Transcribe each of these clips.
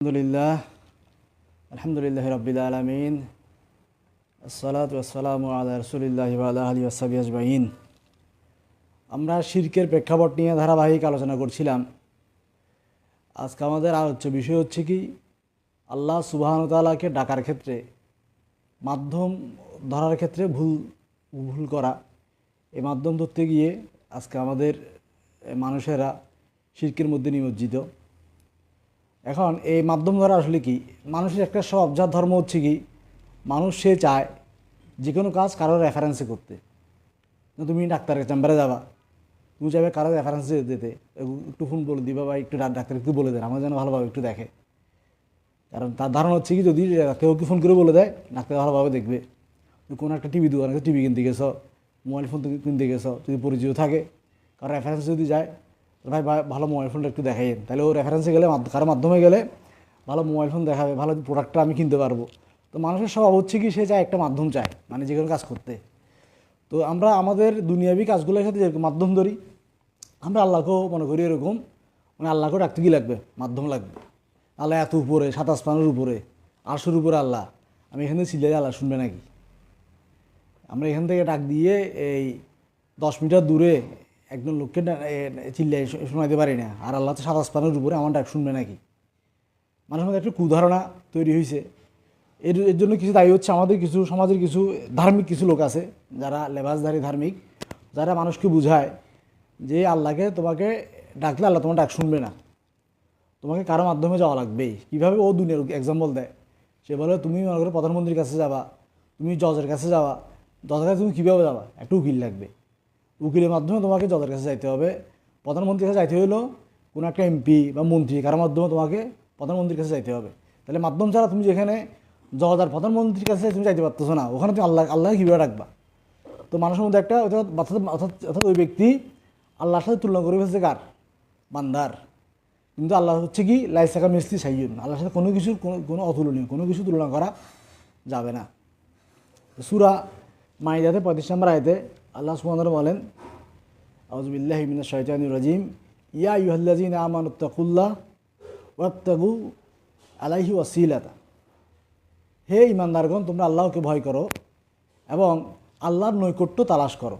আলহামদুলিল্লাহ আলহামদুলিল্লাহ রবিল আলমিন, আসসালাতু আসসালামু আলা রসুলিল্লাহ আল্লাহ আলী আসাবি আজবাইন আমরা শিরকের প্রেক্ষাপট নিয়ে ধারাবাহিক আলোচনা করছিলাম। আজকে আমাদের আলোচ্য বিষয় হচ্ছে কি, আল্লাহ সুবাহতালাকে ডাকার ক্ষেত্রে, মাধ্যম ধরার ক্ষেত্রে ভুল ভুল করা। এই মাধ্যম ধরতে গিয়ে আজকে আমাদের মানুষেরা শিরকের মধ্যে নিমজ্জিত। এখন এই মাধ্যম ধরা আসলে কি? মানুষের একটা স্বভাবজাত ধর্ম হচ্ছে কি? মানুষ সে চায় যে কোনো কাজ কারোর রেফারেন্সে করতে। তুমি ডাক্তারের চেম্বারে যাবা। তুমি চাইবে কারোর রেফারেন্সে দিতে একটু ফোন বলে দিবা বা একটু ডাক্তার একটু বলে দেন। আমার যেন ভালোভাবে একটু দেখে। কারণ তার ধারণা হচ্ছে কি, যদি কেউ কি ফোন করে বলে দেয়, ডাক্তার ভালোভাবে দেখবে। কোনো একটা টিভি দোকানে টিভি কিনতে গেছো মোবাইল ফোন কিনতে গেছো, যদি পরিচিত থাকে, কারও রেফারেন্স যদি যায় ভাই ভালো মোবাইল ফোনটা একটু দেখাইন তাহলে ও রেফারেন্সে গেলে কারও মাধ্যমে গেলে ভালো মোবাইল ফোন দেখাবে, ভালো প্রোডাক্টটা আমি কিনতে পারব। তো মানুষের স্বভাব হচ্ছে কি, সে চায় একটা মাধ্যম চায় মানে যে কোনো কাজ করতে। তো আমরা আমাদের দুনিয়াবি কাজগুলোর সাথে যেরকম মাধ্যম ধরি, আমরা আল্লাহকেও মনে করি এরকম মানে আল্লাহকেও ডাকতে কি লাগবে? মাধ্যম লাগবে। আল্লাহ এত উপরে, সাতাশ পানের উপরে আটশোর উপরে আল্লাহ। আমি এখানে চিল্লাই আল্লাহ শুনবে নাকি? আমরা এখান থেকে ডাক দিয়ে এই দশ মিটার দূরে একজন লোককে চিল্লাই শোনাতে পারি না। আর আল্লাহ তো সাতাশ পানের উপরে আমার ডাক শুনবে নাকি? মানুষের মধ্যে একটা কুধারণা তৈরি হয়েছে এর এর জন্য কিছু দায়ী হচ্ছে আমাদের, কিছু সমাজের কিছু ধার্মিক কিছু লোক আছে, যারা লেবাসধারী ধার্মিক, যারা মানুষকে বুঝায় যে আল্লাহকে তোমাকে ডাকলে আল্লাহ তোমার ডাক শুনবে না। তোমাকে কারও মাধ্যমে যাওয়া লাগবেই। কীভাবে ও দুনিয়ার এক্সাম্পল দেয়? সে বলে, তুমি মনে করো প্রধানমন্ত্রীর কাছে যাবা, তুমি জজের কাছে যাওয়া জজের কাছে তুমি কীভাবে যাবা? একটা উকিল লাগবে। উকিলের মাধ্যমে তোমাকে জজের কাছে যাইতে হবে। প্রধানমন্ত্রীর কাছে যাইতে হইলেও কোনো একটা এমপি বা মন্ত্রী কারোর মাধ্যমে তোমাকে প্রধানমন্ত্রীর কাছে যাইতে হবে। তাহলে মাধ্যম ছাড়া তুমি যেখানে জজ প্রধানমন্ত্রীর কাছে তুমি যাইতে পারতেছো না, ওখানে তুমি আল্লাহ আল্লাহ কীভাবে রাখবা? তো মানুষের মধ্যে একটা অর্থাৎ অর্থাৎ ওই ব্যক্তি আল্লাহর সাথে তুলনা করে ফেলছে কার? বান্দার। কিন্তু আল্লাহ হচ্ছে কি, লাইসাকা মিস্ত্রি সাইয়ুন আল্লাহর সাথে কোনো কিছুর কোনো কোনো অতুলনীয়, কোনো কিছু তুলনা করা যাবে না। সুরা মাইদাতে পঁয়ত্রিশ নম্বর আয়তে আল্লাহ সুবহানাহু বলেন আউযুবিল্লাহি মিনাশ শাইতানির রাজিম। ইয়া আইয়ুহাল্লাযীনা আমানুত্তাকুল্লাহ ওয়াত্তাগু আলাইহি ওয়াসিলাতা। হে ইমানদারগণ তোমরা আল্লাহকে ভয় করো এবং আল্লাহর নৈকট্য তালাশ করো।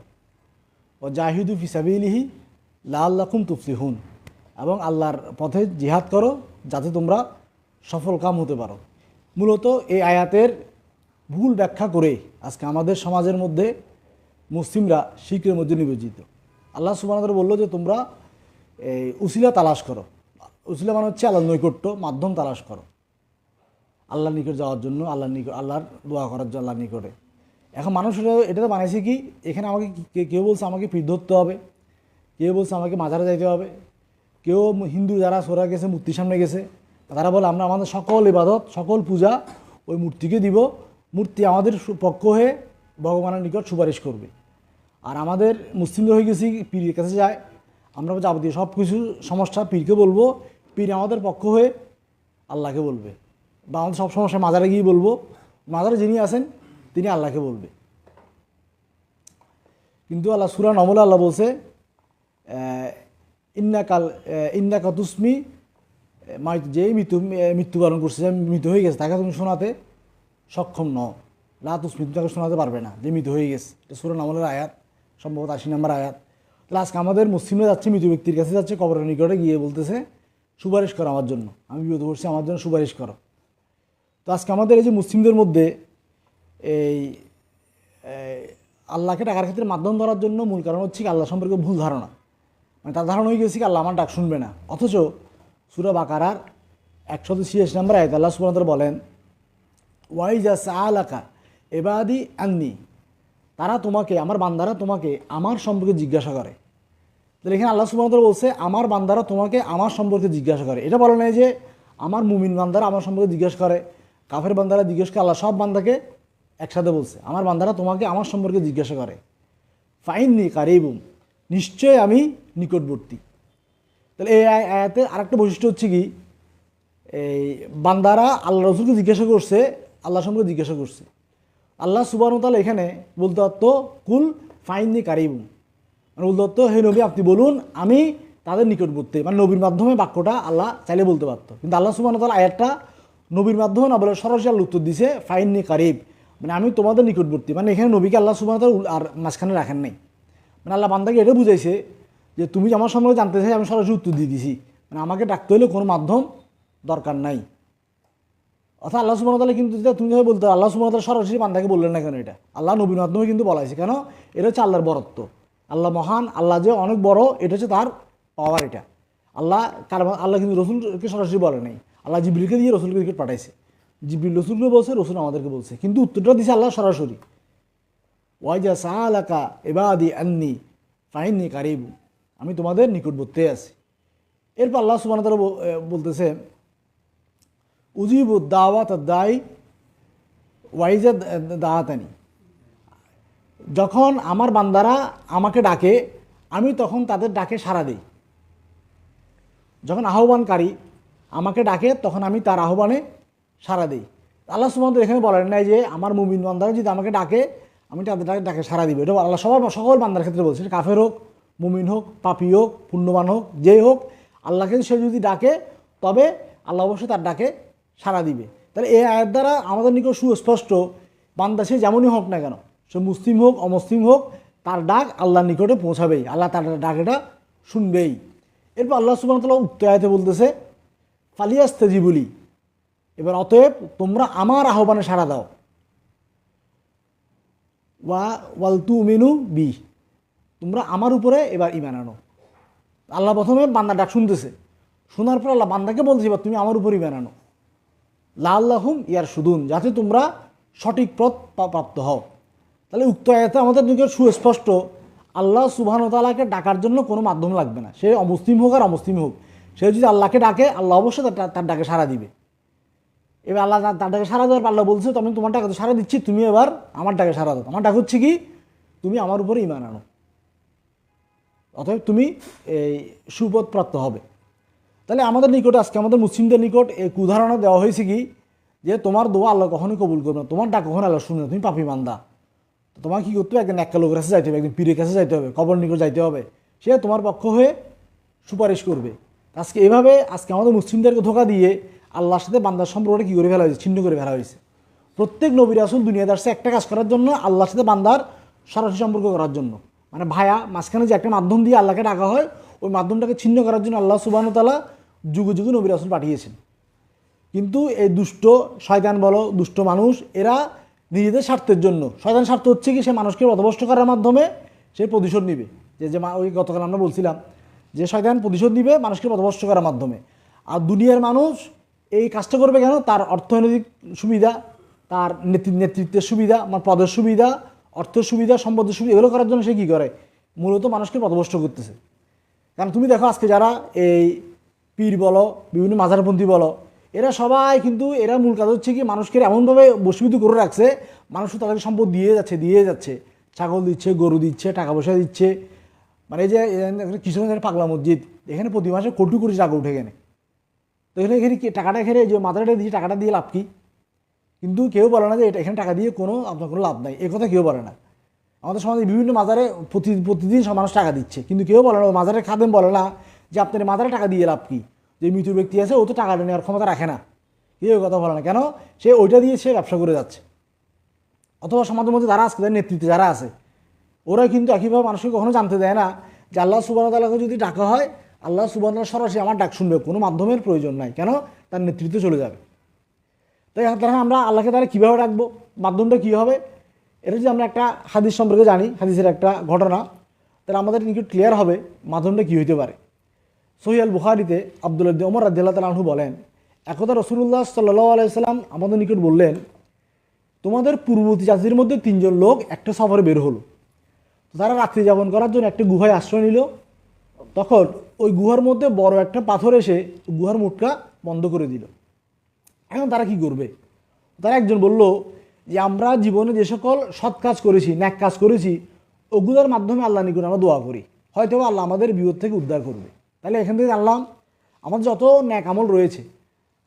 ও জাহিদু ফিসাবিলিহি লাল্লাকুম তুফলিহুন। এবং আল্লাহর পথে জিহাদ করো, যাতে তোমরা সফল কাম হতে পারো। মূলত এই আয়াতের ভুল ব্যাখ্যা করে আজকে আমাদের সমাজের মধ্যে মুসলিমরা শিখের মধ্যে নিবেদিত। আল্লাহ সুবাহ বলল যে, তোমরা এই উসিলা তালাশ করো। উসিলা মানে হচ্ছে আল্লাহর নৈকট্য, মাধ্যম তালাশ করো। আল্লাহর নিকট যাওয়ার জন্য, আল্লাহর নিকট, আল্লাহর দোয়া করার জন্য, আল্লাহর নিকটে। এখন মানুষ এটা- তো বানাইছে কি? এখানে আমাকে কেউ বলছে আমাকে পীর ধরতে হবে। কেউ বলছে আমাকে মাজারে যাইতে হবে। কেউ হিন্দু যারা, সোরা গেছে, মূর্তির সামনে গেছে, তারা বলে, আমরা আমাদের সকল ইবাদত, সকল পূজা ওই মূর্তিকে দিব। মূর্তি আমাদের পক্ষ হয়ে ভগবানের নিকট সুপারিশ করবে। আর আমাদের মুসলিমরা হয়ে গেছি পীরের কাছে যায়। আমরা যাবতীয় সব কিছু সমস্যা পীরকে বলব। পীর আমাদের পক্ষ হয়ে আল্লাহকে বলবে। বা আমাদের সব সমস্যা মাজারে গিয়ে বলব। মাজারে যিনি আছেন, তিনি আল্লাহকে বলবে। কিন্তু আল্লাহ, সুরা নমলা আল্লাহ বলছে ইন্না কাল ইন্না মাই যে মৃত্যু মৃত্যুবরণ করছে, যে মৃত হয়ে গেছে, তাকে তুমি শোনাতে সক্ষম নও। লাতুসমি তুমি তাকে শোনাতে পারবে না যে মৃত হয়ে গেছে। এটা সুরা নমলের আয়াত। সম্ভবত আশি নম্বর আয়াত। আজকে আমাদের মুসলিমরা যাচ্ছে, মৃত ব্যক্তির কাছে যাচ্ছে, কবরের নিকটে গিয়ে বলতেছে, সুপারিশ করো আমার জন্য। আমি বিপদ করছি, আমার জন্য সুপারিশ করো। তো আজকে আমাদের এই যে মুসলিমদের মধ্যে এই আল্লাহকে টাকার ক্ষেত্রে মাধ্যম ধরার জন্য মূল কারণ হচ্ছে কি, আল্লাহ সম্পর্কে ভুল ধারণা। মানে তার ধারণা হয়ে গেছে কি, আল্লাহ আমার ডাক শুনবে না। অথচ সুরা বাকারার একশত ছিয়াশি নম্বর আয়ত আল্লাহ তাআলা বলেন, ওয়াইজা সালাকা এবাদি আন্নি তারা তোমাকে, আমার বান্দারা তোমাকে আমার সম্পর্কে জিজ্ঞাসা করে। তাহলে এখানে আল্লাহ তাআলা বলছে, আমার বান্দারা তোমাকে আমার সম্পর্কে জিজ্ঞাসা করে। এটা বলে নাই যে আমার মুমিন বান্দারা আমার সম্পর্কে জিজ্ঞাসা করে, কাফের বান্দারা জিজ্ঞেস করে, আল্লাহ সব বান্দাকে একসাথে বলছে, আমার বান্দারা তোমাকে আমার সম্পর্কে জিজ্ঞাসা করে। ফাইননি কারিবুম নিশ্চয় আমি নিকটবর্তী। তাহলে এই আয়- আয়াতের আরেকটা বৈশিষ্ট্য হচ্ছে কি, এই বান্দারা আল্লাহ রসুলকে জিজ্ঞাসা করছে আল্লাহ সম্পর্কে জিজ্ঞাসা করছে। আল্লাহ সুবাহতাল এখানে বলতে পারতো, কুল ফাইননি কারিম মানে বলতে পারতো, হে নবী, আপনি বলুন, আমি তাদের নিকটবর্তী। মানে নবীর মাধ্যমে বাক্যটা আল্লাহ চাইলে বলতে পারতো। কিন্তু আল্লাহ সুবাহ তালা আয়াতটা নবীর মাধ্যমে না বলে সরাসরি আল্লাহ উত্তর দিছে ফাইন নি কারিব। মানে আমি তোমাদের নিকটবর্তী। মানে এখানে নবীকে আল্লাহ সুবাহ আর মাঝখানে রাখেন নাই। মানে আল্লাহ বান্দাকে এটা বুঝাইছে যে, তুমি আমার সম্পর্কে জানতে চাই, আমি সরাসরি উত্তর দিয়ে দিছি। মানে আমাকে ডাকতে হলে কোনো মাধ্যম দরকার নাই। অর্থাৎ আল্লাহ সুবাহ তালা কিন্তু যেটা তুমি যেভাবে বলতে আল্লাহ সুবাহ তালা সরাসরি বান্দাকে বললেন না কেন এটা? আল্লাহ নবীর মাধ্যমে কিন্তু বলা হয়েছে কেন? এটা হচ্ছে আল্লাহর বরত্ব। আল্লাহ মহান, আল্লাহ যে অনেক বড়, এটা হচ্ছে তার পাওয়ার এটা। আল্লাহ কার আল্লাহ কিন্তু রসুলকে সরাসরি বলে নাই। আল্লাহ জিবরিলকে দিয়ে রসুলকে দিকে পাঠাইছে। জিবরিল রসুলকে বলছে, রসুল আমাদেরকে বলছে। কিন্তু উত্তরটা দিছে আল্লাহ সরাসরি। ওয়াইজা সালাকা এবাদি আন্নি ফাইননি কারিবু। আমি তোমাদের নিকটবর্তী আছি। এরপর আল্লাহ সুবান তালা বলতেছে উজিবু দাওয়াত দাই ওয়াইজা দাওয়াতানি। যখন আমার বান্দারা আমাকে ডাকে, আমি তখন তাদের ডাকে সাড়া দিই। যখন আহ্বানকারী আমাকে ডাকে, তখন আমি তার আহ্বানে সাড়া দিই। আল্লাহ সুমন্ত এখানে বলেন নাই যে, আমার মুমিন বান্দারা যদি আমাকে ডাকে, আমি তাদের ডাকে ডাকে সাড়া দিব। এটা আল্লাহ সবার, সকল বান্দার ক্ষেত্রে বলছে। কাফের হোক, মুমিন হোক, পাপি হোক, পুণ্যবান হোক, যেই হোক, আল্লাহকে সে যদি ডাকে, তবে আল্লাহ অবশ্যই তার ডাকে সাড়া দিবে। তাহলে এই আয়ের দ্বারা আমাদের নিকট সুস্পষ্ট, বান্দা সে যেমনই হোক না কেন, সে মুসলিম হোক, অমুসলিম হোক, তার ডাক আল্লাহর নিকটে পৌঁছাবেই। আল্লাহ তার ডাকেটা শুনবেই। এরপর আল্লাহ সুবাহতাল্লাহ উক্ত আয়তে বলতেছে ফালিয়াস্তে জিবুলি এবার অতএব তোমরা আমার আহ্বানে সাড়া দাও। ওয়া ওয়াল তু মিনু বি তোমরা আমার উপরে এবার ইমান আনো। আল্লাহ প্রথমে বান্দা ডাক শুনতেছে। শোনার পর আল্লাহ বান্দাকে বলছে এবার তুমি আমার উপর ইমান আনো। লা আল্লাহুম ইয়ার সুদুন যাতে তোমরা সঠিক পথ প্রাপ্ত হও। তাহলে উক্ত আয়াতে আমাদের নিকট সুস্পষ্ট, আল্লাহ সুবহান তালাকে ডাকার জন্য কোনো মাধ্যম লাগবে না। সে অমুসলিম হোক আর অমুসলিম হোক, সে যদি আল্লাহকে ডাকে, আল্লাহ অবশ্যই তার ডাকে সাড়া দিবে। এবার আল্লাহ তার- ডাকে সাড়া দেওয়ার পর আল্লাহ বলছে তো আমি তোমার ডাকে তো দিচ্ছি, তুমি এবার আমার ডাকে সাড়া দাও। আমার ডাক হচ্ছে কি? তুমি আমার উপরে ইমান আনো। অতএব তুমি এই সুপথ প্রাপ্ত হবে। তাহলে আমাদের নিকট আজকে, আমাদের মুসলিমদের নিকট এক উদাহরণ দেওয়া হয়েছে কি? যে তোমার দোয়া আল্লাহ কখনোই কবুল করবে না। তোমার ডাক কখন আল্লাহ শুনে তুমি পাপি মান্দা তো তোমার কী করতে হবে? একদিন একটা লোকের কাছে যাইতে হবে, একদিন পীরের কাছে যাইতে হবে, কবর নিকট যাইতে হবে। সে তোমার পক্ষ হয়ে সুপারিশ করবে। আজকে এভাবে, আজকে আমাদের মুসলিমদেরকে ধোকা দিয়ে আল্লাহর সাথে বান্দার সম্পর্কটা কী করে ফেলা হয়েছে? ছিন্ন করে ফেলা হয়েছে। প্রত্যেক নবীর আসুন দুনিয়াতে আসছে একটা কাজ করার জন্য, আল্লাহর সাথে বান্দার সরাসরি সম্পর্ক করার জন্য। মানে ভায়া, মাঝখানে যে একটা মাধ্যম দিয়ে আল্লাহকে ডাকা হয়, ওই মাধ্যমটাকে ছিন্ন করার জন্য আল্লাহ সুবাহতালা যুগে যুগে নবীর আসুন পাঠিয়েছেন। কিন্তু এই দুষ্ট শয়তান বলো, দুষ্ট মানুষ, এরা নিজেদের স্বার্থের জন্য। শয়তান স্বার্থ হচ্ছে কি, সে মানুষকে পথভ্রষ্ট করার মাধ্যমে সে প্রতিশোধ নিবে। যে যে ওই গতকাল আমরা বলছিলাম যে, শয়তান প্রতিশোধ নিবে মানুষকে পথভ্রষ্ট করার মাধ্যমে। আর দুনিয়ার মানুষ এই কাজটা করবে কেন? তার অর্থনৈতিক সুবিধা, তার নেতৃ- নেতৃত্বের সুবিধা, আমার পদের সুবিধা, অর্থের সুবিধা, সম্পদের সুবিধা, এগুলো করার জন্য সে কী করে? মূলত মানুষকে পথভ্রষ্ট করতেছে। কারণ তুমি দেখো আজকে যারা এই পীর বলো, বিভিন্ন মাজারপন্থী বলো, এরা সবাই কিন্তু এরা মূল কাজ হচ্ছে কি মানুষকে এমনভাবে বসীভূত করে রাখছে, মানুষ তাদেরকে সম্পদ দিয়ে যাচ্ছে দিয়ে যাচ্ছে। ছাগল দিচ্ছে, গরু দিচ্ছে টাকা পয়সা দিচ্ছে। মানে এই যে কৃষ্ণগঞ্জের পাগলা মসজিদ, এখানে প্রতি মাসে কোটি কোটি টাকা উঠে এখানে। তো এখানে এখানে টাকাটা এখানে যে মাথাটা দিয়ে টাকাটা দিয়ে লাভ কি? কিন্তু কেউ বলে না যে এটা এখানে টাকা দিয়ে কোনো, আপনার কোনো লাভ নাই। এ কথা কেউ বলে না। আমাদের সমাজে বিভিন্ন মাজারে প্রতি, প্রতিদিন মানুষ টাকা দিচ্ছে। কিন্তু কেউ বলে না, ও মাজারের খাদেম বলে না যে আপনার মাথায় টাকা দিয়ে লাভ কী? যে মৃত ব্যক্তি আছে, ও তো টাকাটা নেওয়ার ক্ষমতা রাখে না। কেউ কথা বলে না। কেন? সে ওইটা দিয়ে সে ব্যবসা করে যাচ্ছে। অথবা সমাজের মধ্যে যারা আজকে নেতৃত্বে যারা আছে, ওরা কিন্তু একইভাবে মানুষকে কখনো জানতে দেয় না যে আল্লাহ সুবাহ তালাকে যদি ডাকা হয়, আল্লাহ সুবাহ সরাসরি আমার ডাক শুনবে। কোনো মাধ্যমের প্রয়োজন নাই। কেন? তার নেতৃত্বে চলে যাবে। তাই তারা আমরা আল্লাহকে তারা কীভাবে ডাকবো? মাধ্যমটা কী হবে? এটা যদি আমরা একটা হাদিস সম্পর্কে জানি, হাদিসের একটা ঘটনা, তাহলে আমাদের নিকট ক্লিয়ার হবে মাধ্যমটা কী হইতে পারে। সহিয়াল বুখারিতে আবদুল্লাহ ওমর রাজ্লাহ তালাহু বলেন, একদা রসুল্লাহ সাল্লাহ আলাইসাল্লাম আমাদের নিকট বললেন, তোমাদের পূর্ববর্তী জাতির মধ্যে তিনজন লোক একটা সফরে বের হলো। তারা রাত্রি যাপন করার জন্য একটা গুহায় আশ্রয় নিল। তখন ওই গুহার মধ্যে বড় একটা পাথর এসে গুহার মুখটা বন্ধ করে দিল। এখন তারা কি করবে? তারা একজন বলল, যে আমরা জীবনে যে সকল সৎ কাজ করেছি, ন্যাক কাজ করেছি, ওগুলোর মাধ্যমে আল্লাহ নিকট আমরা দোয়া করি। হয়তো আল্লাহ আমাদের বিপদ থেকে উদ্ধার করবে। তাহলে এখান থেকে জানলাম আমাদের যত ন্যাক আমল রয়েছে,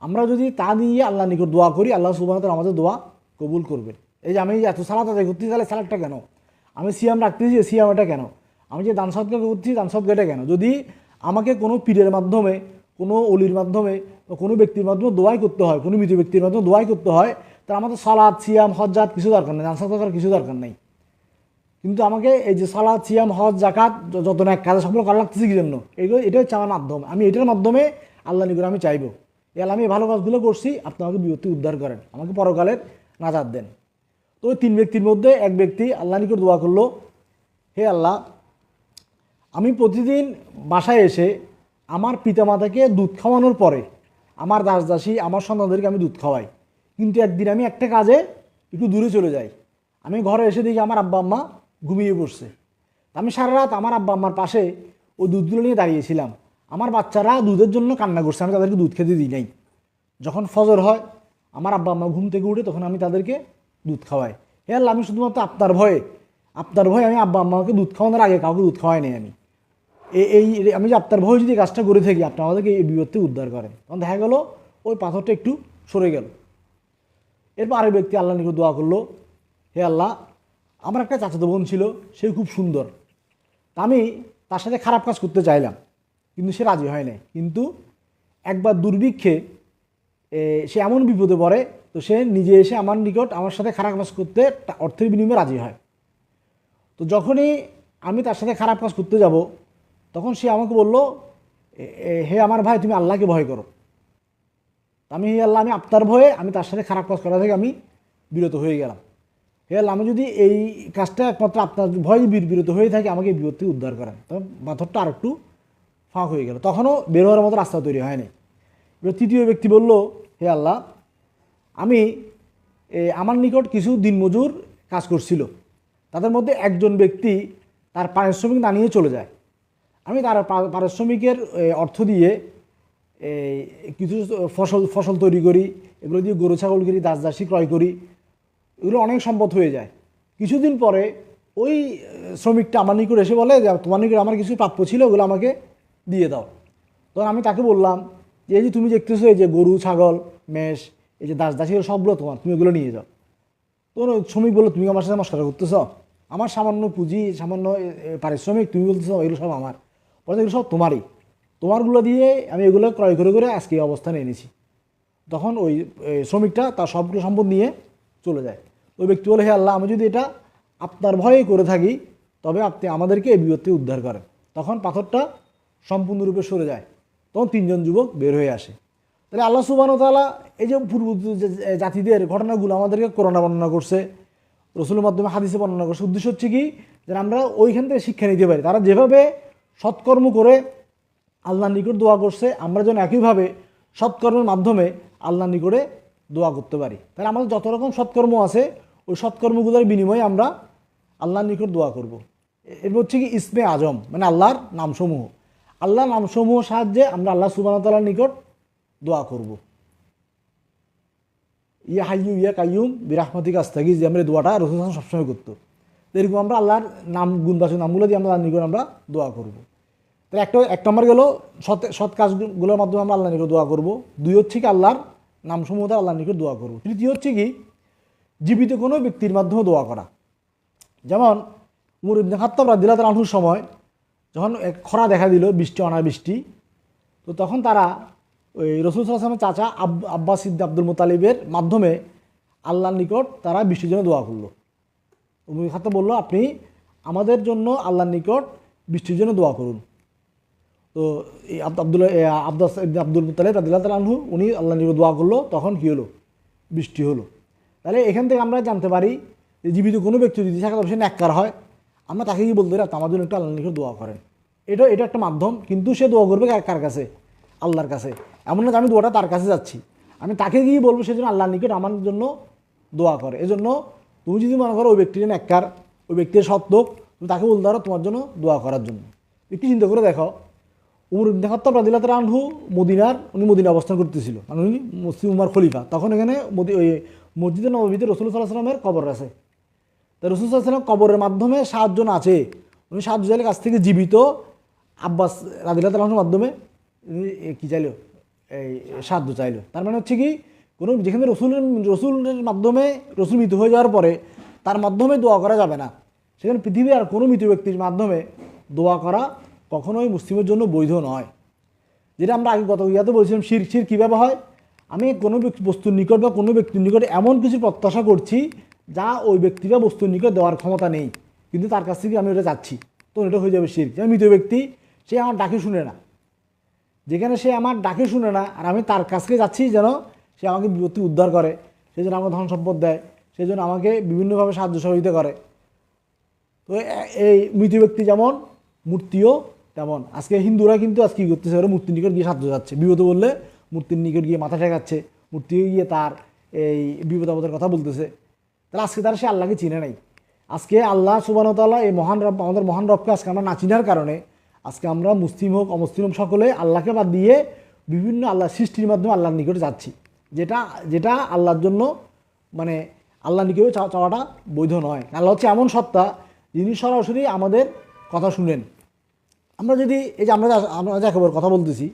আমরা যদি তা দিয়ে আল্লাহ নিকট দোয়া করি, আল্লাহ সুবাহ আমাদের দোয়া কবুল করবেন। এই যে আমি এত সালাদ আদায় করতেছি, তাহলে সালাদটা কেন? আমি সিয়াম রাখতেছি সিয়াম এটা কেন? আমি যে দান সৎকার করছি দান সৎকারটা কেন? যদি আমাকে কোনো পীরের মাধ্যমে, কোনো অলির মাধ্যমে, বা কোনো ব্যক্তির মাধ্যমে দোয়াই করতে হয়, কোনো মৃত ব্যক্তির মাধ্যমে দোয়াই করতে হয় তার আমাদের সালাদ, সিয়াম, হজ্জাত কিছু দরকার নেই আনসার দরকার কিছু দরকার নেই। কিন্তু আমাকে এই যে সালাদ, সিয়াম, হজ জাকাত যত না কাজে সফল করা লাগতেছে কি জন্য? এগুলো, এটা হচ্ছে আমার মাধ্যম। আমি এটার মাধ্যমে আল্লাহ নিকট আমি চাইব। এল আমি ভালো কাজগুলো করছি, আপনি আমাকে বিপত্তি উদ্ধার করেন। আমাকে পরকালের নাজাদ দেন। তো ওই তিন ব্যক্তির মধ্যে এক ব্যক্তি আল্লাহ নিকট দোয়া করল, হে আল্লাহ, আমি প্রতিদিন বাসায় এসে আমার পিতামাতাকে দুধ খাওয়ানোর পরে আমার দাস দাসী আমার সন্তানদেরকে আমি দুধ খাওয়াই। কিন্তু একদিন আমি একটা কাজে একটু দূরে চলে যাই। আমি ঘরে এসে দেখি আমার আব্বা, আম্মা ঘুমিয়ে পড়ছে। আমি সারা রাত আমার আব্বা আম্মার পাশে ওই দুধগুলো নিয়ে দাঁড়িয়েছিলাম। আমার বাচ্চারা দুধের জন্য কান্না করছে, আমি তাদেরকে দুধ খেতে দিই নাই। যখন ফজর হয়, আমার আব্বা আম্মা ঘুম থেকে উঠে তখন আমি তাদেরকে দুধ খাওয়াই। হে আল্লাহ, আমি শুধুমাত্র আপনার ভয়ে আপনার ভয়ে আমি আব্বা আম্মাকে দুধ খাওয়ানোর আগে কাউকে দুধ খাওয়াই নাই আমি। এই আমি যে আপনার ভয়ে যদি কাজটা করে থাকি, আপনি আমাদেরকে এই বিপদ থেকে উদ্ধার করেন। তখন দেখা গেল, ওই পাথরটা একটু সরে গেল। এরপর আরেক ব্যক্তি আল্লাহ নিকট দোয়া করল, হে আল্লাহ আমার একটা চাচাতো বোন ছিল, সে খুব সুন্দর। আমি তার সাথে খারাপ কাজ করতে চাইলাম, কিন্তু সে রাজি হয় নাই। কিন্তু একবার দুর্ভিক্ষে সে এমন বিপদে পড়ে, তো সে নিজে এসে আমার নিকট আমার সাথে খারাপ কাজ করতে অর্থের বিনিময়ে রাজি হয়। তো যখনই আমি তার সাথে খারাপ কাজ করতে যাব, তখন সে আমাকে বলল, "এ- এ- হে আমার ভাই, তুমি আল্লাহকে ভয় করো। আমি, হে আল্লাহ, আমি আপনার ভয়ে আমি তার সাথে খারাপ কাজ করা থেকে আমি বিরত হয়ে গেলাম। হে আল্লাহ আমি যদি এই কাজটা একমাত্র আপনার ভয় বি- বিরত হয়ে থাকে, আমাকে বিপদ থেকে উদ্ধার করেন। তখন পাথরটা আরেকটু ফাঁক হয়ে গেল। তখনও বের হওয়ার মতো রাস্তা তৈরি হয়নি। এবার তৃতীয় ব্যক্তি বলল, হে আল্লাহ, আমি আমার নিকট কিছু দিনমজুর কাজ করছিল। তাদের মধ্যে একজন ব্যক্তি তার পারিশ্রমিক না নিয়ে চলে যায়। আমি তার পারিশ্রমিকের অর্থ দিয়ে কিছু ফসল ফসল তৈরি করি। এগুলো দিয়ে গরু, ছাগল করি দাস দাসী ক্রয় করি। এগুলো অনেক সম্পদ হয়ে যায়। কিছুদিন পরে ওই শ্রমিকটা আমার নিকট এসে বলে যে, তোমার নিকট আমার কিছু প্রাপ্য ছিল, ওগুলো আমাকে দিয়ে দাও। তখন আমি তাকে বললাম যে, এই যে তুমি দেখতেছো, এই যে গরু, ছাগল, মেষ, এই যে দাস দাসী সবগুলো তোমার, তুমি এগুলো নিয়ে যাও। তখন শ্রমিক বলল, তুমি আমার সাথে মস্করা করতেছ? আমার সামান্য পুঁজি, সামান্য পারিশ্রমিক, তুমি বলতেছো, এগুলো সব আমার। বলছে এগুলো সব তোমারই। তোমারগুলো দিয়ে আমি এগুলো ক্রয় করে করে আজকে এই অবস্থানে এনেছি। তখন ওই শ্রমিকটা তার সবগুলো সম্পদ নিয়ে চলে যায়। ওই ব্যক্তি বলে, হে আল্লাহ, আমি যদি এটা আপনার ভয়ে করে থাকি, তবে আপনি আমাদেরকে এই থেকে উদ্ধার করেন। তখন পাথরটা সম্পূর্ণরূপে সরে যায়। তখন তিনজন যুবক বের হয়ে আসে। তাহলে আল্লাহ সুবাহ তাআলা এই যে পূর্ব জাতিদের ঘটনাগুলো আমাদেরকে করোনা বর্ণনা করছে, রসুলের মাধ্যমে হাদিসে বর্ণনা করছে, উদ্দেশ্য হচ্ছে কি? যে আমরা ওইখান থেকে শিক্ষা নিতে পারি। তারা যেভাবে সৎকর্ম করে আল্লাহর নিকট দোয়া করছে, আমরা যেন একইভাবে সৎকর্মের মাধ্যমে আল্লাহর নিকটে দোয়া করতে পারি তাহলে আমাদের যত রকম সৎকর্ম আছে, ওই সৎকর্মগুলোর বিনিময়ে আমরা আল্লাহর নিকট দোয়া করব। এর হচ্ছে কি, ইসমে আজম মানে আল্লাহর নামসমূহ আল্লাহর নামসমূহ সাহায্যে আমরা আল্লাহ সুবাহ তাল্লার নিকট দোয়া করব। ইয়া হাইয়ু ইয়া কাইয়ুম বিরাহমাতিক আস্তাগি যে আমরা দোয়াটা রসুল সবসময় করতো এরকম আমরা আল্লাহর নাম, গুণবাচক নামগুলো দিয়ে আমরা আল্লাহ নিকট আমরা দোয়া করব। তাহলে একটা, এক নম্বর গেল, সৎ সৎ কাজগুলোর মাধ্যমে আমরা আল্লাহ নিকট দোয়া করব দুই হচ্ছে কি, আল্লাহর নামসমূহ দ্বারা আল্লাহর নিকট দোয়া করব তৃতীয় হচ্ছে কি? জীবিত কোনো ব্যক্তির মাধ্যমে দোয়া করা। যেমন উমর ইবনে খাত্তাব রাদিল্লাহ তালাহুর সময় যখন এক খরা দেখা দিল, বৃষ্টি, অনাবৃষ্টি, তো তখন তারা ওই রসুল সাল্লামের চাচা আব, আব্বাস সিদ্দি আব্দুল মোতালিবের মাধ্যমে আল্লাহর নিকট তারা বৃষ্টির জন্য দোয়া করল। উমর খাত্তাব বলল, আপনি আমাদের জন্য আল্লাহর নিকট বৃষ্টির জন্য দোয়া করুন। তো এই আব্দ- আব্দুল আব্দাস আব্দুল মুতালিব রাদিল্লাহ তালাহু উনি আল্লাহ নিকট দোয়া করল, তখন কী হলো? বৃষ্টি হলো। তাহলে এখান থেকে আমরা জানতে পারি যে জীবিত কোনো ব্যক্তি যদি থাকে তবে সে ন্যাক্কার হয়, আমরা তাকে কি বলতে পারি? "আপনি আমার জন্য একটু আল্লাহ নিকট দোয়া করেন। এটা এটা একটা মাধ্যম, কিন্তু সে দোয়া করবে কার- কাছে? আল্লাহর কাছে। এমন না যে আমি দোয়াটা তার কাছে যাচ্ছি। আমি তাকে গিয়ে বলব সেজন্য আল্লাহর নিকট আমার জন্য দোয়া করে। এজন্য তুমি যদি মনে করো ওই ব্যক্তির ন্যাক্কার, ওই ব্যক্তির সত্ত্বক তুমি তাকে বলতে পারো তোমার জন্য দোয়া করার জন্য। একটু চিন্তা করে দেখো। উমর ইবনে খাত্তাব রাদিল্লাহ আনহু মদিনার, উনি মদিনা অবস্থান করতেছিল। মানে উনি মুসলিম উমার খলিফা। তখন এখানে ওই মসজিদে নবীতে রসুল সাল্লাহ সাল্লামের কবর আছে। তা রসুল সাল্লাম কবরের মাধ্যমে সাতজন আছে। উনি সাতজনের কাছ থেকে জীবিত। আব্বাস রাদিল্লাহ তালাহর মাধ্যমে কী চাইলো? এই, সাহায্য চাইলো। তার মানে হচ্ছে কি, কোনো যেখানে রসুলের রসুলের মাধ্যমে রসুল মৃত হয়ে যাওয়ার পরে তার মাধ্যমে দোয়া করা যাবে না। সেখানে পৃথিবীর আর কোনো মৃত ব্যক্তির মাধ্যমে দোয়া করা কখনোই মুসলিমের জন্য বৈধ নয়। যেটা আমরা আগে গত ইয়াতে বলছিলাম, শির শির কীভাবে হয়? আমি কোনো বস্তুর নিকট বা কোনো ব্যক্তির নিকট এমন কিছু প্রত্যাশা করছি যা ওই ব্যক্তি বা বস্তুর নিকট দেওয়ার ক্ষমতা নেই। কিন্তু তার কাছ থেকে আমি ওটা যাচ্ছি তো এটা হয়ে যাবে শির। যেমন মৃত ব্যক্তি, সে আমার ডাকে শুনে না। যেখানে সে আমার ডাকে শুনে না, আর আমি তার কাছকে যাচ্ছি যেন সে আমাকে বিপত্তি উদ্ধার করে, সে যেন আমাকে ধন সম্পদ দেয়, সে যেন আমাকে বিভিন্নভাবে সাহায্য সহযোগিতা করে। তো এই মৃত ব্যক্তি যেমন মূর্তিও তেমন। আজকে হিন্দুরা কিন্তু আজকে কী করতেছে? ওরা মূর্তির নিকট গিয়ে সাহায্য যাচ্ছে বিপদ বললে মূর্তির নিকট গিয়ে মাথা ঠেকাচ্ছে। মূর্তি গিয়ে তার এই বিপদ কথা বলতেছে। তাহলে আজকে তারা সে আল্লাহকে চিনে নাই। আজকে আল্লাহ সুবানতাল্লাহ এই মহান রব আমাদের মহান রবকে আজকে আমরা না চিনার কারণে আজকে আমরা মুসলিম হোক, অমুসলিম সকলে আল্লাহকে বাদ দিয়ে বিভিন্ন আল্লাহ সৃষ্টির মাধ্যমে আল্লাহর নিকটে যাচ্ছি। যেটা যেটা আল্লাহর জন্য মানে আল্লাহ নিকটে চাওয়া- চাওয়াটা বৈধ নয়। আল্লাহ হচ্ছে এমন সত্তা যিনি সরাসরি আমাদের কথা শুনেন। আমরা যদি, এই যে আমরা আমরা যা খবর, কথা বলতেছি,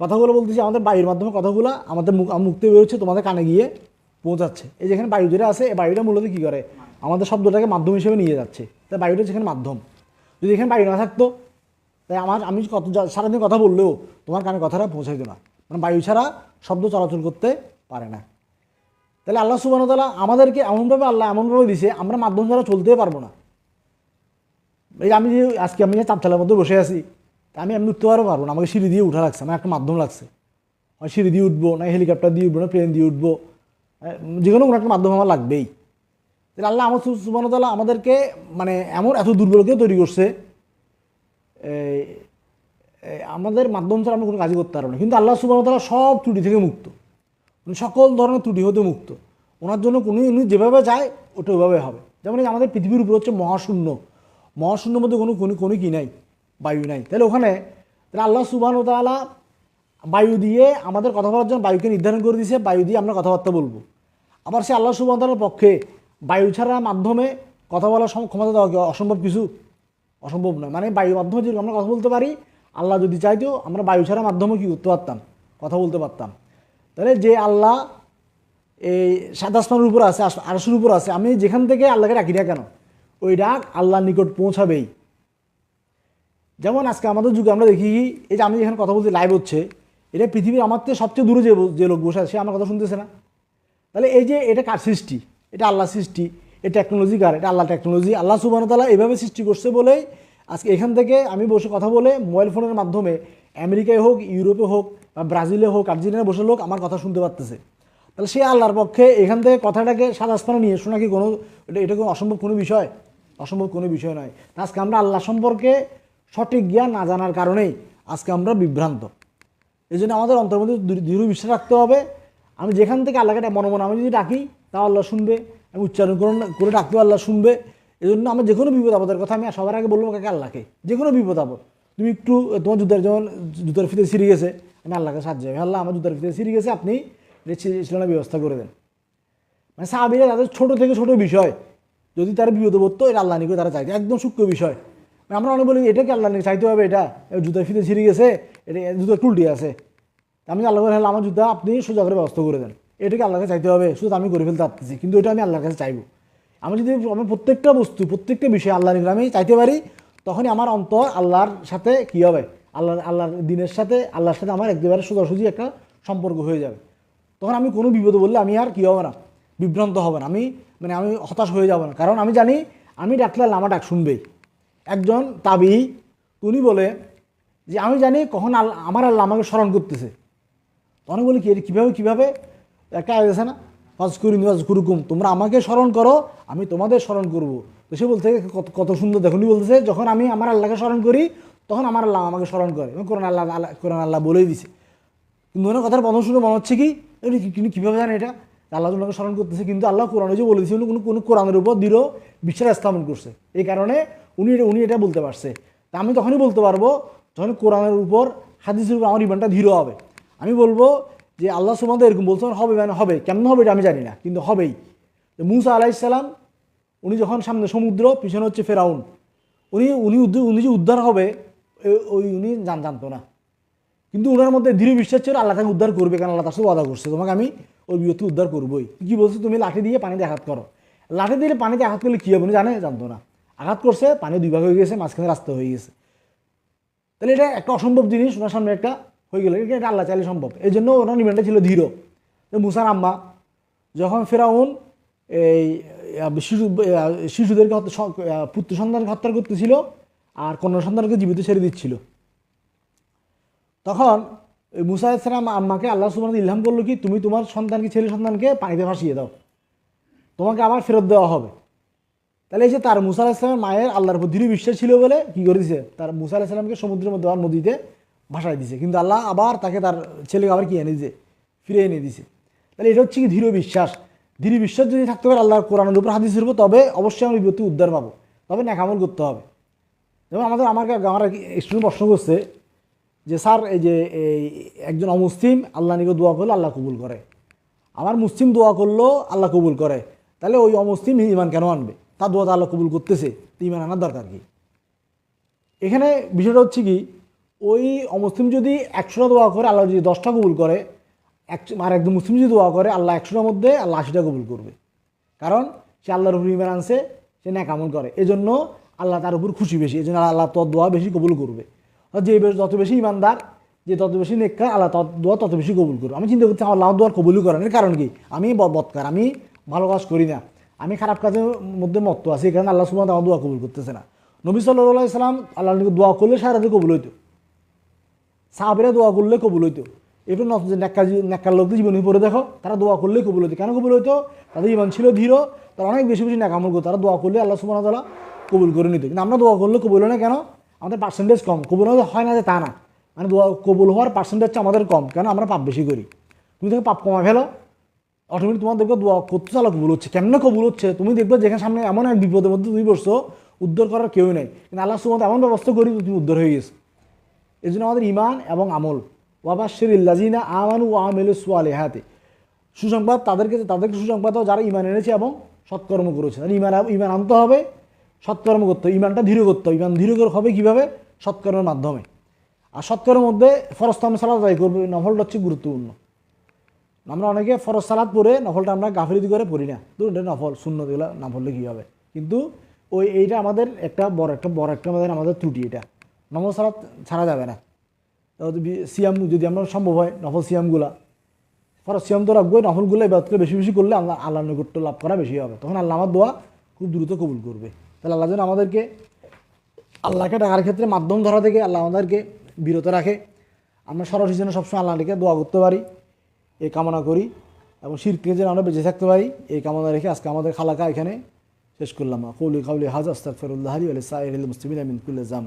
কথাগুলো বলতেছি, আমাদের বায়ুর মাধ্যমে কথাগুলো আমাদের থেকে বেরোচ্ছে, তোমাদের কানে গিয়ে পৌঁছাচ্ছে। এই যেখানে বায়ু যেটা আছে, এই বায়ুটা মূলত কী করে? আমাদের শব্দটাকে মাধ্যম হিসেবে নিয়ে যাচ্ছে। তাই বায়ুটা যেখানে মাধ্যম। যদি এখানে বায়ু না থাকতো, তাই আমার, আমি কত সারাদিন কথা বললেও তোমার কানে কথাটা পৌঁছাইতো না। মানে বায়ু ছাড়া শব্দ চলাচল করতে পারে না। তাহলে আল্লাহ সুবাহ তালা আমাদেরকে এমনভাবে, আল্লাহ এমনভাবে দিছে, আমরা মাধ্যম ছাড়া চলতেই পারব না। এই আমি যে আজকে আমি যে মধ্যে বসে আছি, তা আমি এমনি উঠতে পারব পারব না, আমাকে সিঁড়ি দিয়ে উঠা লাগছে, আমার একটা মাধ্যম লাগছে। হয় সিঁড়ি দিয়ে উঠবো, না হেলিকপ্টার দিয়ে উঠবো, না প্লেন দিয়ে উঠবো যে কোনো একটা মাধ্যম আমার লাগবেই। তাহলে আল্লাহ আমার সুবানতাল্লাহ আমাদেরকে মানে এমন এত দুর্বলকেও তৈরি করছে আমাদের মাধ্যম ছাড়া আমরা কোনো কাজই করতে পারব না। কিন্তু আল্লাহ সুবাহতাল্লাহ সব ত্রুটি থেকে মুক্ত। উনি সকল ধরনের ত্রুটি হতে মুক্ত। ওনার জন্য কোনো উনি যেভাবে চায়, ওটা ওইভাবে হবে। যেমন আমাদের পৃথিবীর উপর হচ্ছে মহাশূন্য। মহাশূন্যের মধ্যে কোনো কোনো কোনো কি নাই? বায়ু নাই। তাহলে ওখানে তাহলে আল্লাহ সুবাহ তালা বায়ু দিয়ে আমাদের কথা বলার জন্য বায়ুকে নির্ধারণ করে দিয়েছে। বায়ু দিয়ে আমরা কথাবার্তা বলব। আবার সে আল্লাহ সুবাহ তালার পক্ষে বায়ু ছাড়া মাধ্যমে কথা বলার ক্ষমতা দেওয়া অসম্ভব কিছু? অসম্ভব নয়। মানে বায়ুর মাধ্যমে যদি আমরা কথা বলতে পারি, আল্লাহ যদি চাইতো, আমরা বায়ু ছাড়া মাধ্যমে কী করতে পারতাম? কথা বলতে পারতাম। তাহলে যে আল্লাহ এই সাত আসমানের উপর আছে আরশের উপর আছে, আমি যেখান থেকে আল্লাহকে ডাকি না কেন? ওই ডাক আল্লাহর নিকট পৌঁছাবেই। যেমন আজকে আমাদের যুগে আমরা দেখি, এই যে আমি এখানে কথা বলতে লাইভ হচ্ছে, এটা পৃথিবীর আমার থেকে সবচেয়ে দূরে যে যে লোক বসে আছে, সে আমার কথা শুনতেছে না। তাহলে এই যে এটা কার সৃষ্টি? এটা আল্লাহ সৃষ্টি এই টেকনোলজি কার? এটা আল্লাহ টেকনোলজি আল্লাহ সুবাহ তালা এইভাবে সৃষ্টি করছে বলেই আজকে এখান থেকে আমি বসে কথা বলে মোবাইল ফোনের মাধ্যমে আমেরিকায় হোক, ইউরোপে হোক বা ব্রাজিলে হোক, আর্জেন্টিনায় বসে লোক আমার কথা শুনতে পারতেছে। তাহলে সে আল্লাহর পক্ষে এখান থেকে কথাটাকে সাত আসমানে নিয়ে শোনা কি কোনো, এটা এটা কোনো অসম্ভব কোনো বিষয়? অসম্ভব কোনো বিষয় নয়। আজকে আমরা আল্লাহ সম্পর্কে সঠিক জ্ঞান না জানার কারণেই আজকে আমরা বিভ্রান্ত। এই জন্য আমাদের অন্তর মধ্যে দৃঢ়- বিশ্বাস রাখতে হবে। আমি যেখান থেকে আল্লাহকে মনে মনে আমি যদি ডাকি, তাও আল্লাহ শুনবে। আমি উচ্চারণ করে ডাকতেও আল্লাহ শুনবে। এই জন্য আমার যে কোনো বিপদ আপদের কথা আমি সবার আগে বলব কাকে? আল্লাহকে। যে কোনো বিপদ আপদ। তুমি একটু তোমার জুতার যেমন জুতার ফিতে ছিঁড়ে গেছে, আমি আল্লাহকে সাহায্য যাবে আল্লাহ, আমার জুতার ফিতে ছিঁড়ে গেছে, আপনি ব্যবস্থা করে দেন। মানে সাহাবিরা তাদের ছোটো থেকে ছোটো বিষয়। যদি তারা বিপদ পড়তো এটা আল্লাহ নিকে তারা চাইতো। একদম সূক্ষ্ম বিষয়। মানে আমরা অনেক বলি, এটা কি আল্লাহ নিকে চাইতে হবে এটা? জুতার ফিতে ছিঁড়ে গেছে, এটা জুতার টুলটি আছে। আমি আল্লাহ করে আমার জুতা আপনি সোজা করে ব্যবস্থা করে দেন। এটাকে আল্লাহকে চাইতে হবে? শুধু আমি করে ফেলতে পারতেছি, কিন্তু এটা আমি আল্লাহর কাছে চাইব। আমি যদি আমি প্রত্যেকটা বস্তু, প্রত্যেকটা বিষয় আল্লাহ নিকট আমি চাইতে পারি, তখনই আমার অন্তর আল্লাহর সাথে কী হবে? আল্লাহ আল্লাহর দিনের সাথে, আল্লাহর সাথে আমার একেবারে সোজাসুজি একটা সম্পর্ক হয়ে যাবে। তখন আমি কোনো বিপদ বললে আমি আর কী হবে না। বিভ্রান্ত হবে না। আমি মানে আমি হতাশ হয়ে যাব না। কারণ আমি জানি, আমি ডাকলে আমার ডাক শুনবেই একজন তাবি, উনি বলে যে, আমি জানি কখন আল্লাহ আমার আল্লাহ আমাকে স্মরণ করতেছে। অনেক বলি, কি কীভাবে কীভাবে? একটা আয়াত আছে না? ফাজ করিম ফাজ কুরুকুম তোমরা আমাকে স্মরণ করো, আমি তোমাদের স্মরণ করব। তো সে বলতে কত কত সুন্দর। দেখুন বলতেছে, যখন আমি আমার আল্লাহকে স্মরণ করি, তখন আমার আল্লাহ আমাকে স্মরণ করে। এবং কোরআন আল্লাহ আল্লাহ, কোরআন আল্লাহ বলেই দিছে। কিন্তু ওনার কথার প্রথম শুনে মনে হচ্ছে কি কীভাবে জানে এটা? আল্লাহ ওনাকে স্মরণ করতেছে, কিন্তু আল্লাহ কোরআনে যে বলে দিয়েছে উনি কোনো কোনো কোরআনের উপর দৃঢ় বিশ্বাস স্থাপন করছে। এই কারণে উনি এটা- উনি এটা বলতে পারছে। তা আমি তখনই বলতে পারব, যখন কোরআনের উপর, হাদিসের উপর আমার ইমানটা দৃঢ় হবে। আমি বলব যে আল্লাহ সুমাদ এরকম বলছে হবে মানে হবে, কেমন হবে এটা আমি জানি না, কিন্তু হবেই। মুসা আলাইসাল্লাম উনি যখন সামনে সমুদ্র, পিছনে হচ্ছে ফেরাউন, উনি উনি উনি যে উদ্ধার হবে ওই উনি জান জানতো না। কিন্তু ওনার মধ্যে দৃঢ় বিশ্বাস ছিল, আল্লাহ তাকে উদ্ধার করবে, কারণ আল্লাহ তার সাথে করছে। তোমাকে আমি ওই বিপত্তি উদ্ধার করবোই। কি বলছো তুমি? লাঠি দিয়ে পানিতে আঘাত করো। লাঠি দিয়ে পানিতে আঘাত করলে কী হবে উনি জানে জানতো না। আঘাত করছে, পানি দুই ভাগ হয়ে গেছে, মাঝখানে রাস্তা হয়ে গেছে। তাহলে এটা একটা অসম্ভব জিনিস, ওনার সামনে একটা হয়ে গেল। এটা আল্লাহ চাইলে সম্ভব। এই জন্য ওনার ইমানটা ছিল ধীর। মুসার আম্মা, যখন ফেরাউন এই শিশু শিশুদেরকে পুত্র সন্তানকে হত্যা করতেছিল আর কন্যা সন্তানকে জীবিত ছেড়ে দিচ্ছিল। তখন মুসা ইসলাম আম্মাকে আল্লাহ সুবান ইলহাম করল কি, তুমি তোমার সন্তানকে, ছেলে সন্তানকে পানিতে ভাসিয়ে দাও। তোমাকে আবার ফেরত দেওয়া হবে। তাহলে এই যে তার মুসা ইসলামের মায়ের আল্লাহর দৃঢ় বিশ্বাস ছিল বলে কি করে দিছে? তার মুসা ইসলামকে সমুদ্রের মধ্যে আর নদীতে ভাসায় দিছে। কিন্তু আল্লাহ আবার তাকে তার ছেলেকে আবার কি এনে দিছে? ফিরে এনে দিছে। তাহলে এটা হচ্ছে কি ধীর বিশ্বাস? দৃঢ় বিশ্বাস যদি থাকতে পারে আল্লাহর কোরআনের উপর হাদিসের উপর, তবে অবশ্যই আমরা বিপত্তি উদ্ধার পাবো। তবে ন্যাকামল করতে হবে। যেমন আমাদের আমাকে আমার স্টুডেন্ট প্রশ্ন করছে যে, স্যার, এই যে, এই একজন অমুসলিম, আল্লাহ নিকে দোয়া করলে আল্লাহ কবুল করে। আমার মুসলিম দোয়া করল, আল্লাহ কবুল করে। তাহলে ওই অমুসলিম ইমান কেন আনবে? তার দোয়া তো আল্লাহ কবুল করতেছে, তো ইমান আনার দরকার কি? এখানে বিষয়টা হচ্ছে কি, ওই অমুসলিম যদি একশোটা দোয়া করে, আল্লাহ যদি দশটা কবুল করে, এক, আর একজন মুসলিম যদি দোয়া করে, আল্লাহ একশোটার মধ্যে আল্লাহ আশিটা কবুল করবে। কারণ সে আল্লাহর উপর ইমান আনছে, সে ন্যাকামল করে। এজন্য আল্লাহ তার উপর খুশি বেশি এই জন্য আল্লাহ তোর দোয়া বেশি কবুল করবে। যে যত বেশি ইমানদার, যে তত বেশি নেককার, আল্লাহ দোয়া তত বেশি কবুল করবে আমি চিন্তা করছি আল্লাহ দোয়ার কবুলই করেন এর কারণ কি? আমি বৎকার, আমি ভালো কাজ করি না। আমি খারাপ কাজের মধ্যে মত্ত আছি, এই কারণে আল্লাহ সুবাহ আমার দোয়া কবুল করতেছে না। নবী সাল্লাহ সাল্লাম আল্লাহ দোয়া করলে সারাতে কবুল হইতো। সাহাবিরা দোয়া করলে কবুল হইতো। নতুন যে নেককার জী- নেককার লোকদের জীবনী পড়ে দেখো, তারা দোয়া করলেই কবুল হইতো। কেন কবুল হইতো? তাদের ইমান ছিল ধীর, তারা অনেক বেশি বেশি নেকামল করতো। তারা দোয়া করলে আল্লাহ সুবাহ তালা কবুল করে নিত। কিন্তু আমরা দোয়া করলে কবুল হয় না কেন? আমাদের পার্সেন্টেজ কম। কবুল হয় না যে তা না। মানে কবুল হওয়ার পার্সেন্টেজটা আমাদের কম, কেন আমরা পাপ বেশি করি। তুমি দেখো পাপ কমা ফেলো। অটোমেটিক তোমার দেখবে করতে চালো কবুল হচ্ছে, কেমনে কবুল হচ্ছে, তুমি দেখবে যেখানে সামনে এমন এক বিপদের মধ্যে তুমি বসছো, উদ্ধার করার কেউ নেই। কিন্তু আল্লাহ সুবাহ এমন ব্যবস্থা করি তুমি উদ্ধার হয়ে গেছো। এই জন্য আমাদের ইমান এবং আমল। ওয়াবাশির ইল্লাজিনা আমানু ও আমেলু সোয়ালেহাতে সুসংবাদ তাদেরকে তাদেরকে সুসংবাদ যারা ইমান এনেছে এবং সৎকর্ম করেছে। তাহলে ইমান ইমান আনতে হবে। সৎকর্ম করতে ইমানটা ধীরে করতে হবে। ইমান ধীরে হবে কীভাবে? সৎকর্মের মাধ্যমে। আর সৎকর্মের মধ্যে ফরস্তাম সালাদ আদায় করবে নফলটা হচ্ছে গুরুত্বপূর্ণ। আমরা অনেকে ফরজ সালাদ পড়ে নফলটা আমরা গাফিলিতি করে পড়ি না। ধরুন এটা নফল শূন্য দিলে না পড়লে কী হবে? কিন্তু ওই এইটা আমাদের একটা বড় একটা বড়, একটা আমাদের আমাদের ত্রুটি এটা। নফল সালাদ ছাড়া যাবে না। সিয়াম যদি আমরা সম্ভব হয়, নফল সিয়ামগুলা। ফরজ সিয়াম তো রাখব নফলগুলো এবার বেশি বেশি করলে আল্লাহ আল্লাহ নৈকট্য লাভ করা বেশি হবে। তখন আল্লাহ আমার দোয়া খুব দ্রুত কবুল করবে। তাহলে আল্লাহ যেন আমাদেরকে আল্লাহকে ডাকার ক্ষেত্রে মাধ্যম ধরা থেকে আল্লাহ আমাদেরকে বিরত রাখে। আমরা সরাসরি যেন সবসময় আল্লাহকে দোয়া করতে পারি, এই কামনা করি এবং শিরকে যেন আমরা বেঁচে থাকতে পারি, এই কামনা রেখে আজকে আমাদের খালাকা এখানে শেষ করলাম। কৌলি কাউলি হাজ আস্তাক ফেরুল্লাহ আলী আলী সাইল মুসলিমিন আমিনকুল্লাহ জাম